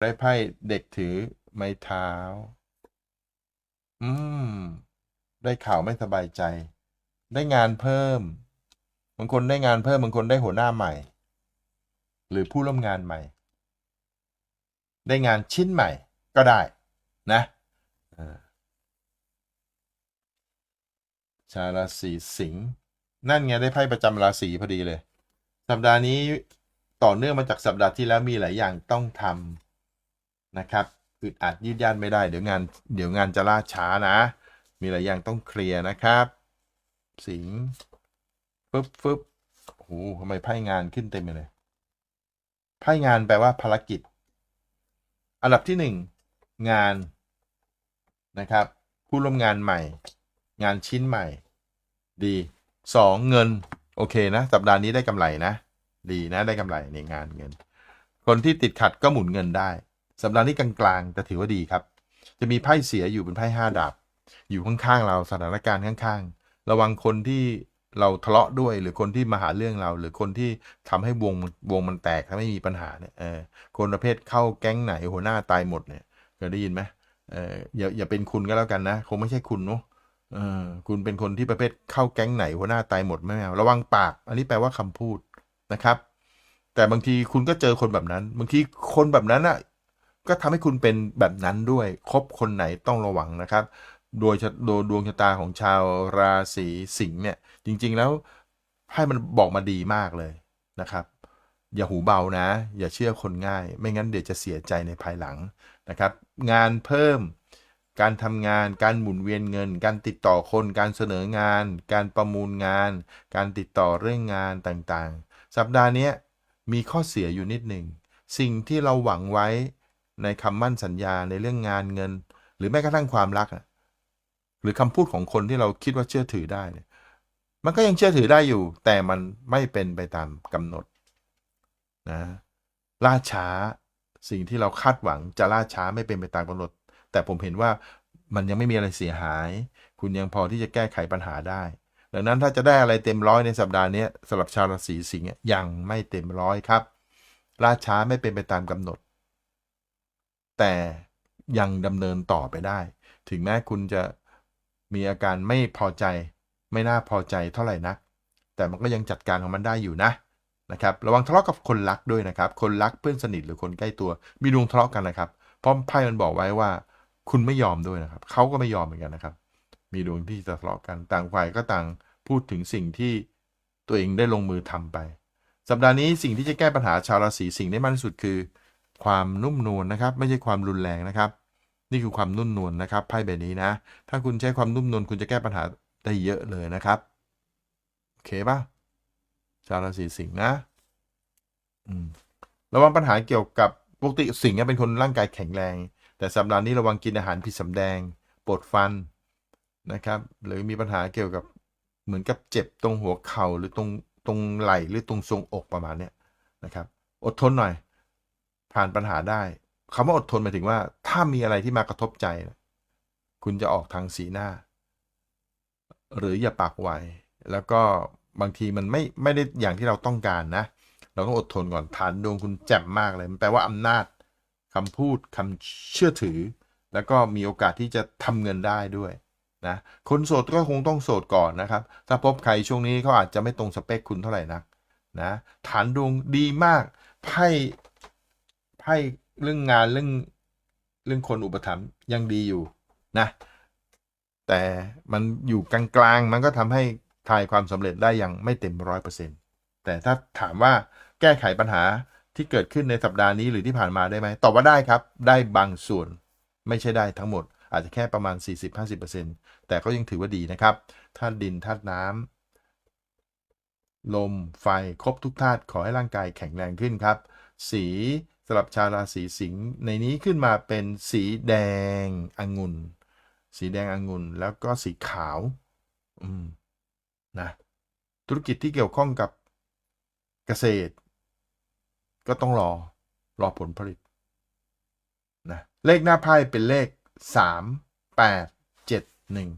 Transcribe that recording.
ได้ไพ่เด็กถือไม้เท้า อืม ได้ข่าวไม่สบายใจ ได้งานเพิ่ม บางคนได้งานเพิ่ม บางคนได้หัวหน้าใหม่ หรือผู้ร่วมงานใหม่ ได้งานชิ้นใหม่ ก็ได้ นะออชาราศีสิงห์นั่นไงได้ไพ่ประจำราศีพอดีเลย สัปดาห์นี้ต่อเนื่องมาจากสัปดาห์ที่แล้วมีหลายอย่างต้องทำ นะครับอึดอัดยืดยาดไม่ได้เดี๋ยวงานเดี๋ยวงานจะล่าช้านะ มีหลายอย่างต้องเคลียร์นะครับ สิงห์ฟึบฟึบโอ้โหทำไมไพ่งานขึ้นเต็มไปเลยไพ่งานแปลว่าภารกิจ อันดับที่หนึ่งงานนะครับผู้ร่วมงานใหม่ งานชิ้นใหม่ ดีสองเงิน โอเคนะ สัปดาห์นี้ได้กำไรนะ ดีนะได้กำไรในงานเงิน คนที่ติดขัดก็หมุนเงินได้ สัปดาห์นี้กลางๆแต่ถือว่าดีครับ จะมีไพ่เสียอยู่เป็นไพ่ห้าดาบ อยู่ข้างๆเราสถานการณ์ข้างๆ ระวังคนที่เราทะเลาะด้วยหรือคนที่มาหาเรื่องเรา หรือคนที่ทำให้วงวงมันแตกทำให้มีปัญหาเนี่ยเออคนประเภทเข้าแก๊งไหนหัวหน้าตายหมดเนี่ยเคยได้ยินไหมเอออย่าอย่าเป็นคุณก็แล้วกันนะคงไม่ใช่คุณเนาะเออคุณเป็นคนที่ประเภทเข้าแก๊งไหนหัวหน้าตายหมดไม่เอาระวังปาก อันนี้แปลว่าคำพูดนะครับ แต่บางทีคุณก็เจอคนแบบนั้น บางทีคนแบบนั้นอะ ก็ทำให้คุณเป็นแบบนั้นด้วยคบคนไหนต้องระวังนะครับ โดยโดยดวงชะตาของชาวราศีสิงห์เนี่ยจริง ๆแล้วให้มันบอกมาดีมากเลยนะครับ อย่าหูเบานะ อย่าเชื่อคนง่าย ไม่งั้นเดี๋ยวจะเสียใจในภายหลังนะครับ งานเพิ่ม การทำงาน การหมุนเวียนเงิน การติดต่อคน การเสนองาน การประมูลงาน การติดต่อเรื่องงานต่างๆ สัปดาห์นี้มีข้อเสียอยู่นิดหนึ่ง สิ่งที่เราหวังไว้ ในคำมั่นสัญญาในเรื่องงานเงิน หรือแม้กระทั่งความรักหรือคำพูดของคนที่เราคิดว่าเชื่อถือได้เนี่ยมันก็ยังเชื่อถือได้อยู่ แต่มันไม่เป็นไปตามกำหนดนะล่าช้าสิ่งที่เราคาดหวังจะล่าช้าไม่เป็นไปตามกำหนด แต่ผมเห็นว่ามันยังไม่มีอะไรเสียหาย คุณยังพอที่จะแก้ไขปัญหาได้ ดังนั้นถ้าจะได้อะไรเต็มร้อยในสัปดาห์นี้สำหรับชาวราศีสิงห์ยังไม่เต็มร้อยครับล่าช้าไม่เป็นไปตามกำหนด แต่ยังดำเนินต่อไปได้ ถึงแม้คุณจะมีอาการไม่พอใจ ไม่น่าพอใจเท่าไหร่นัก แต่มันก็ยังจัดการของมันได้อยู่นะนะครับระวังทะเลาะกับคนรักด้วยนะครับ คนรักเพื่อนสนิทหรือคนใกล้ตัว มีดวงทะเลาะกันนะครับเพราะไพ่มันบอกไว้ว่า คุณไม่ยอมด้วยนะครับเขาก็ไม่ยอมเหมือนกันนะครับ มีดวงที่จะทะเลาะกันต่างฝ่ายก็ต่างพูดถึงสิ่งที่ตัวเองได้ลงมือทำไป สัปดาห์นี้สิ่งที่จะแก้ปัญหาชาวราศีสิงห์ได้มากที่สุดคือ ความนุ่มนวลนะครับ ไม่ใช่ความรุนแรงนะครับ นี่คือความนุ่มนวลนะครับไพ่ใบนี้นะ ถ้าคุณใช้ความนุ่มนวลคุณจะแก้ปัญหาได้เยอะเลยนะครับโอเคป่ะชาวราศีสิงห์นะอืมระวังปัญหาเกี่ยวกับปกติสิงห์เป็นคนร่างกายแข็งแรง แต่สัปดาห์นี้ระวังกินอาหารผิดสำแดงปวดฟันนะครับ หรือมีปัญหาเกี่ยวกับเหมือนกับเจ็บตรงหัวเข่าหรือตรงตรงไหล่หรือตรงทรงอกประมาณเนี้ยนะครับ อดทนหน่อย ผ่านปัญหาได้คำว่าอดทนหมายถึงว่า ถ้ามีอะไรที่มากระทบใจ คุณจะออกทางสีหน้า หรืออย่าปากไวแล้วก็บางทีมันไม่ไม่ได้อย่างที่เราต้องการนะ เราต้องอดทนก่อนฐานดวงคุณแจ่มมากเลยมันแปลว่าอำนาจคำพูดคำเชื่อถือ แล้วก็มีโอกาสที่จะทำเงินได้ด้วยนะคนโสดก็คงต้องโสดก่อนนะครับ ถ้าพบใครช่วงนี้เขาอาจจะไม่ตรงสเปคคุณเท่าไหร่นักนะฐานดวงดีมากไพ่ ไพ่เรื่องงานเรื่องเรื่องคนอุปถัมภ์ยังดีอยู่นะ แต่มันอยู่กลางๆ มันก็ทำให้ทายความสำเร็จได้ย่างไม่เต็มร้อยเปอร์เซ็นต์แต่ถ้าถามว่าแก้ไขปัญหาที่เกิดขึ้นในสัปดาห์นี้หรือที่ผ่านมาได้ไหมตอบว่าได้ครับ ได้บางส่วน ไม่ใช่ได้ทั้งหมด อาจจะแค่ประมาณ 40-50%แต่ก็ยังถือว่าดีนะครับธาตุดินธาตุน้ำลมไฟครบทุกธาตุขอให้ร่างกายแข็งแรงขึ้นครับ สี สำหรับชาวราศีสิงห์ในนี้ขึ้นมาเป็นสีแดงองุ่น สีแดงองุ่นแล้วก็สีขาว อืมนะธุรกิจที่เกี่ยวข้องกับเกษตร ก็ต้องรอรอผลผลิตนะเลขหน้าไพ่เป็นเลขสามแปดเจ็ดหนึ่ง